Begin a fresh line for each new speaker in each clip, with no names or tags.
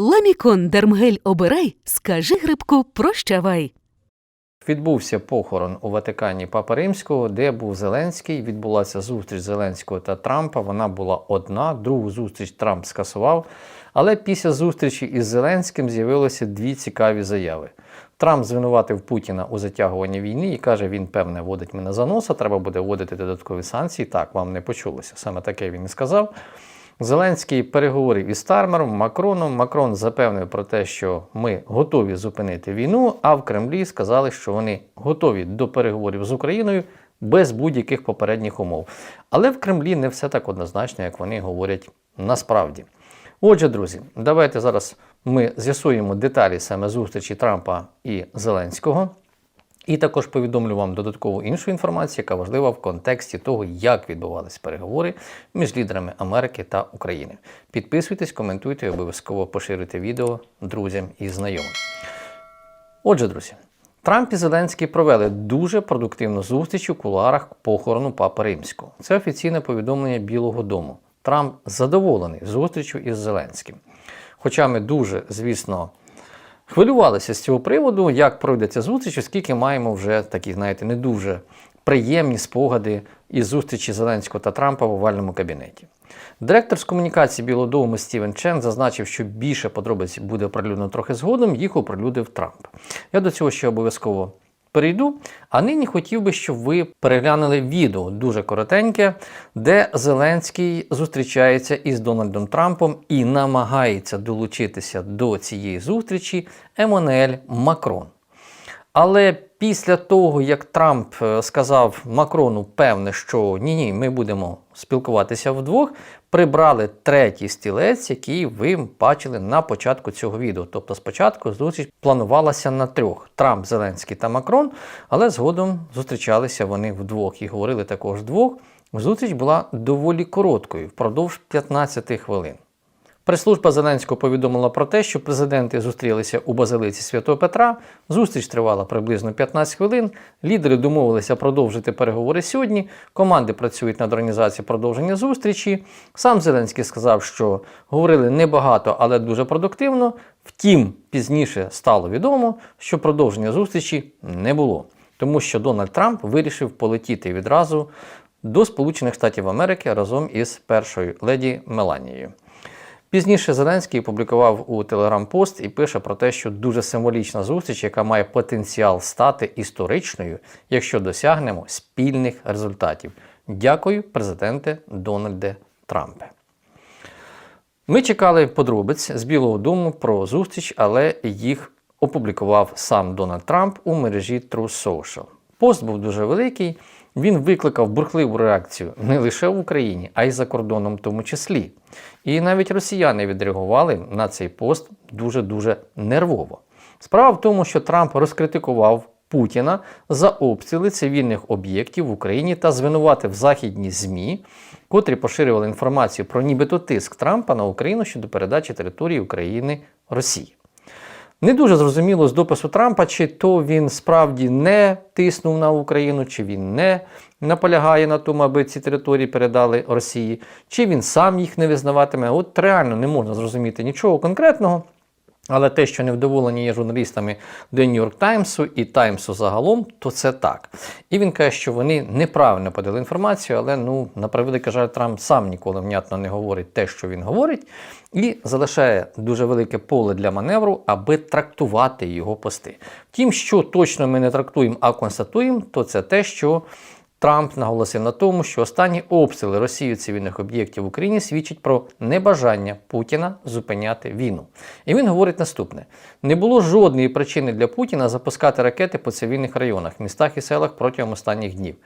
Ламікон Дермгель обирай, скажи грибку прощавай.
Відбувся похорон у Ватикані Папи Римського, де був Зеленський. Відбулася зустріч Зеленського та Трампа. Вона була одна. Другу зустріч Трамп скасував. Але після зустрічі із Зеленським з'явилося дві цікаві заяви. Трамп звинуватив Путіна у затягуванні війни і каже, він певне водить мене за носа, треба буде вводити додаткові санкції. Так, вам не почулося. Саме таке він і сказав. Зеленський переговорив із Стармером, Макроном. Макрон запевнив про те, що ми готові зупинити війну, а в Кремлі сказали, що вони готові до переговорів з Україною без будь-яких попередніх умов. Але в Кремлі не все так однозначно, як вони говорять насправді. Отже, друзі, давайте зараз ми з'ясуємо деталі саме зустрічі Трампа і Зеленського. І також повідомлю вам додаткову іншу інформацію, яка важлива в контексті того, як відбувалися переговори між лідерами Америки та України. Підписуйтесь, коментуйте і обов'язково поширюйте відео друзям і знайомим. Отже, друзі, Трамп і Зеленський провели дуже продуктивну зустріч у кулуарах похорону Папи Римського. Це офіційне повідомлення Білого Дому. Трамп задоволений зустрічю із Зеленським. Хоча ми дуже, звісно, хвилювалися з цього приводу, як пройде ця зустріч, оскільки маємо вже такі, знаєте, не дуже приємні спогади із зустрічі Зеленського та Трампа в овальному кабінеті. Директор з комунікації Білого Дому Стівен Чен зазначив, що більше подробиць буде оприлюднено трохи згодом, їх оприлюдив Трамп. Я до цього ще обов'язково перейду. А нині хотів би, щоб ви переглянули відео дуже коротеньке, де Зеленський зустрічається із Дональдом Трампом і намагається долучитися до цієї зустрічі Еммануель Макрон. Але після того, як Трамп е, сказав Макрону, певне, що ні-ні, ми будемо спілкуватися вдвох, прибрали третій стілець, який ви бачили на початку цього відео. Тобто спочатку зустріч планувалася на трьох: Трамп, Зеленський та Макрон, але згодом зустрічалися вони вдвох і говорили також вдвох. Зустріч була доволі короткою, впродовж 15 хвилин. Прес-служба Зеленського повідомила про те, що президенти зустрілися у базилиці Святого Петра. Зустріч тривала приблизно 15 хвилин. Лідери домовилися продовжити переговори сьогодні. Команди працюють над організацією продовження зустрічі. Сам Зеленський сказав, що говорили небагато, але дуже продуктивно. Втім, пізніше стало відомо, що продовження зустрічі не було, тому що Дональд Трамп вирішив полетіти відразу до Сполучених Штатів Америки разом із першою леді Меланією. Пізніше Зеленський опублікував у Телеграм-пост і пише про те, що дуже символічна зустріч, яка має потенціал стати історичною, якщо досягнемо спільних результатів. Дякую, президенте Дональде Трампе. Ми чекали подробиць з Білого Дому про зустріч, але їх опублікував сам Дональд Трамп у мережі True Social. Пост був дуже великий. Він викликав бурхливу реакцію не лише в Україні, а й за кордоном в тому числі. І навіть росіяни відреагували на цей пост дуже-дуже нервово. Справа в тому, що Трамп розкритикував Путіна за обстріли цивільних об'єктів в Україні та звинуватив західні ЗМІ, котрі поширювали інформацію про нібито тиск Трампа на Україну щодо передачі території України Росії. Не дуже зрозуміло з допису Трампа, чи то він справді не тиснув на Україну, чи він не наполягає на тому, аби ці території передали Росії, чи він сам їх не визнаватиме. От реально не можна зрозуміти нічого конкретного. Але те, що невдоволені є журналістами New York Times і Таймсу загалом, то це так. І він каже, що вони неправильно подали інформацію, але ну, на превеликий жаль, Трамп сам ніколи внятно не говорить те, що він говорить, і залишає дуже велике поле для маневру, аби трактувати його пости. Втім, що точно ми не трактуємо, а констатуємо, то це те, що Трамп наголосив на тому, що останні обстріли Росії цивільних об'єктів в Україні свідчать про небажання Путіна зупиняти війну. І він говорить наступне: не було жодної причини для Путіна запускати ракети по цивільних районах, містах і селах протягом останніх днів.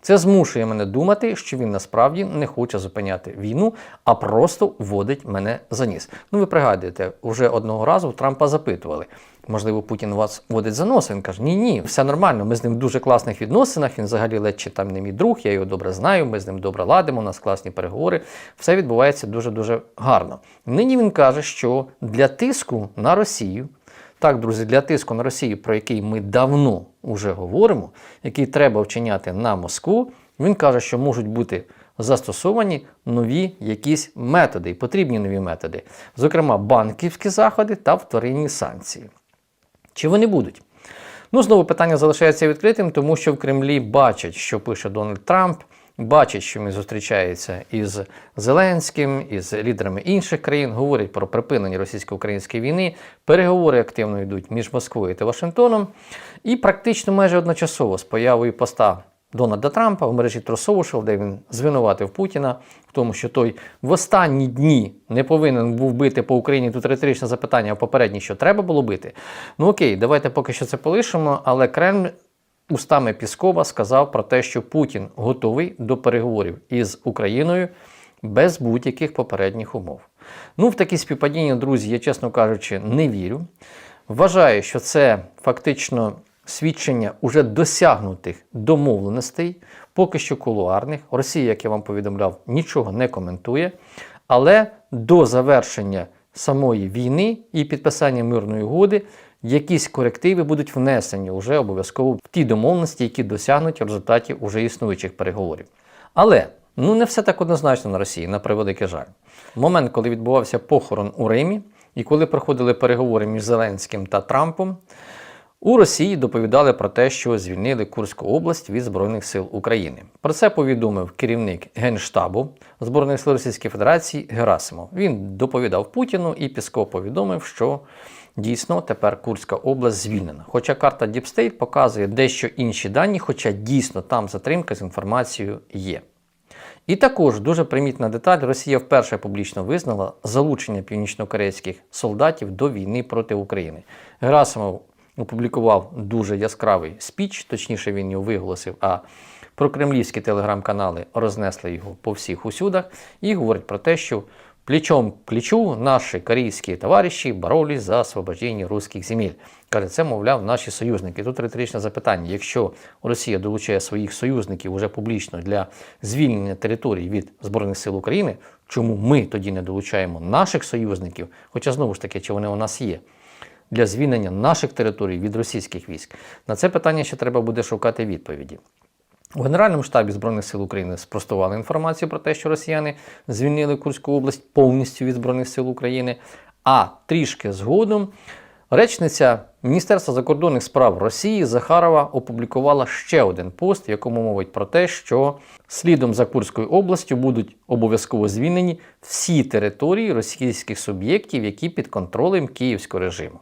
Це змушує мене думати, що він насправді не хоче зупиняти війну, а просто вводить мене за ніс. Ну, ви пригадуєте, вже одного разу Трампа запитували. Можливо, Путін вас водить за нос. Він каже: Ні, ні, все нормально. Ми з ним в дуже класних відносинах. Він взагалі ледь чи там не мій друг, я його добре знаю. Ми з ним добре ладимо, у нас класні переговори. Все відбувається дуже дуже гарно. Нині він каже, що для тиску на Росію. Так, друзі, для тиску на Росію, про який ми давно вже говоримо, який треба вчиняти на Москву, він каже, що можуть бути застосовані нові якісь методи, і потрібні нові методи, зокрема банківські заходи та вторинні санкції. Чи вони будуть? Ну, знову питання залишається відкритим, тому що в Кремлі бачать, що пише Дональд Трамп, бачать, що він зустрічається із Зеленським, із лідерами інших країн, говорять про припинення російсько-української війни, переговори активно йдуть між Москвою та Вашингтоном, і практично майже одночасово з появою поста Дональда Трампа в мережі Тросоушел, де він звинуватив Путіна в тому, що той в останні дні не повинен був бити по Україні. Тут риторичне запитання, а попередні, що треба було бити. Ну окей, давайте поки що це полишимо, але Кремль устами Піскова сказав про те, що Путін готовий до переговорів із Україною без будь-яких попередніх умов. Ну, в такі співпадіння, друзі, я, чесно кажучи, не вірю. Вважаю, що це фактично свідчення уже досягнутих домовленостей, поки що кулуарних. Росія, як я вам повідомляв, нічого не коментує. Але до завершення самої війни і підписання мирної угоди якісь корективи будуть внесені вже обов'язково в ті домовленості, які досягнуть в результаті уже існуючих переговорів. Але ну не все так однозначно на Росії, на превеликий жаль. Момент, коли відбувався похорон у Римі, і коли проходили переговори між Зеленським та Трампом, у Росії доповідали про те, що звільнили Курську область від Збройних сил України. Про це повідомив керівник Генштабу Збройних сил Російської Федерації Герасимов. Він доповідав Путіну і Пісков повідомив, що дійсно тепер Курська область звільнена. Хоча карта State показує дещо інші дані, хоча дійсно там затримка з інформацією є. І також дуже примітна деталь: Росія вперше публічно визнала залучення північнокорейських солдатів до війни проти України. Герасимов опублікував дуже яскравий спіч, точніше він його виголосив, а прокремлівські телеграм-канали рознесли його по всіх усюдах і говорять про те, що плечом плечу наші корейські товариші боролись за освобождення русських земель. Каже, це, мовляв, наші союзники. Тут риторичне запитання: якщо Росія долучає своїх союзників уже публічно для звільнення територій від Збройних сил України, чому ми тоді не долучаємо наших союзників? Хоча знову ж таки, чи вони у нас є? Для звільнення наших територій від російських військ на це питання ще треба буде шукати відповіді. У Генеральному штабі Збройних сил України спростували інформацію про те, що росіяни звільнили Курську область повністю від Збройних сил України. А трішки згодом речниця Міністерства закордонних справ Росії Захарова опублікувала ще один пост, в якому мовить про те, що слідом за Курською областю будуть обов'язково звільнені всі території російських суб'єктів, які під контролем київського режиму.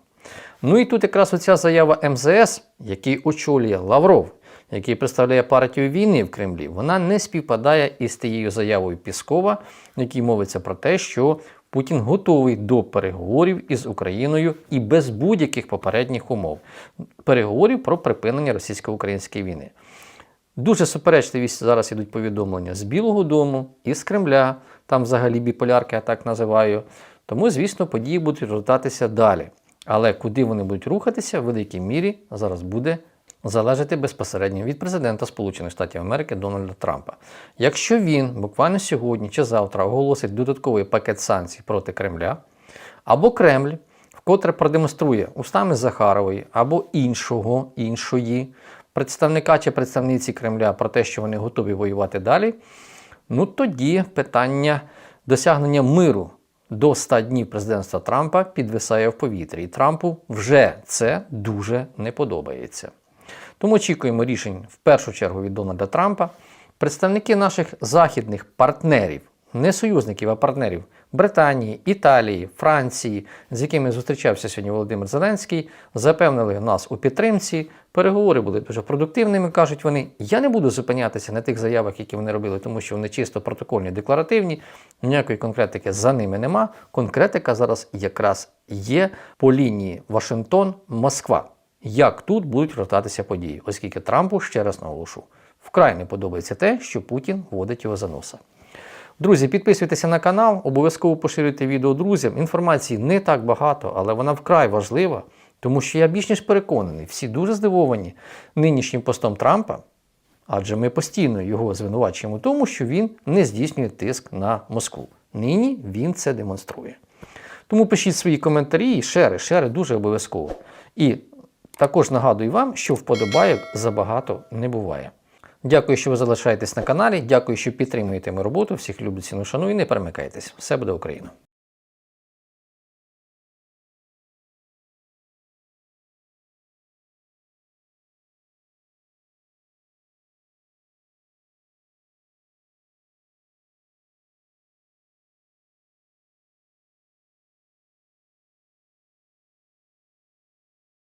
Ну і тут якраз оця заява МЗС, який очолює Лавров, який представляє партію війни в Кремлі, вона не співпадає із тією заявою Піскова, в якій мовиться про те, що Путін готовий до переговорів із Україною і без будь-яких попередніх умов переговорів про припинення російсько-української війни. Дуже суперечливі зараз ідуть повідомлення з Білого Дому і з Кремля, там взагалі біполярки, я так називаю. Тому, звісно, події будуть розгортатися далі. Але куди вони будуть рухатися, в великій мірі зараз буде залежати безпосередньо від президента Сполучених Штатів Америки Дональда Трампа. Якщо він буквально сьогодні чи завтра оголосить додатковий пакет санкцій проти Кремля, або Кремль вкотре продемонструє устами Захарової або іншого іншої представника чи представниці Кремля про те, що вони готові воювати далі, ну тоді питання досягнення миру до 100 днів президентства Трампа підвисає в повітрі, і Трампу вже це дуже не подобається. Тому очікуємо рішень в першу чергу від Дональда Трампа. Представники наших західних партнерів, не союзників, а партнерів Британії, Італії, Франції, з якими зустрічався сьогодні Володимир Зеленський, запевнили нас у підтримці. Переговори були дуже продуктивними, кажуть вони. Я не буду зупинятися на тих заявах, які вони робили, тому що вони чисто протокольні, декларативні. Ніякої конкретики за ними нема. Конкретика зараз якраз є по лінії Вашингтон-Москва. Як тут будуть розгортатися події, оскільки Трампу ще раз наголошу, вкрай не подобається те, що Путін водить його за носа. Друзі, підписуйтеся на канал, обов'язково поширюйте відео друзям. Інформації не так багато, але вона вкрай важлива, тому що я більш ніж переконаний, всі дуже здивовані нинішнім постом Трампа, адже ми постійно його звинувачуємо тому, що він не здійснює тиск на Москву. Нині він це демонструє. Тому пишіть свої коментарі шери, шери дуже обов'язково. І також нагадую вам, що вподобайок забагато не буває. Дякую, що ви залишаєтесь на каналі. Дякую, що підтримуєте мою роботу. Всіх люблю, ціну шаную і не перемикайтесь. Все буде Україна!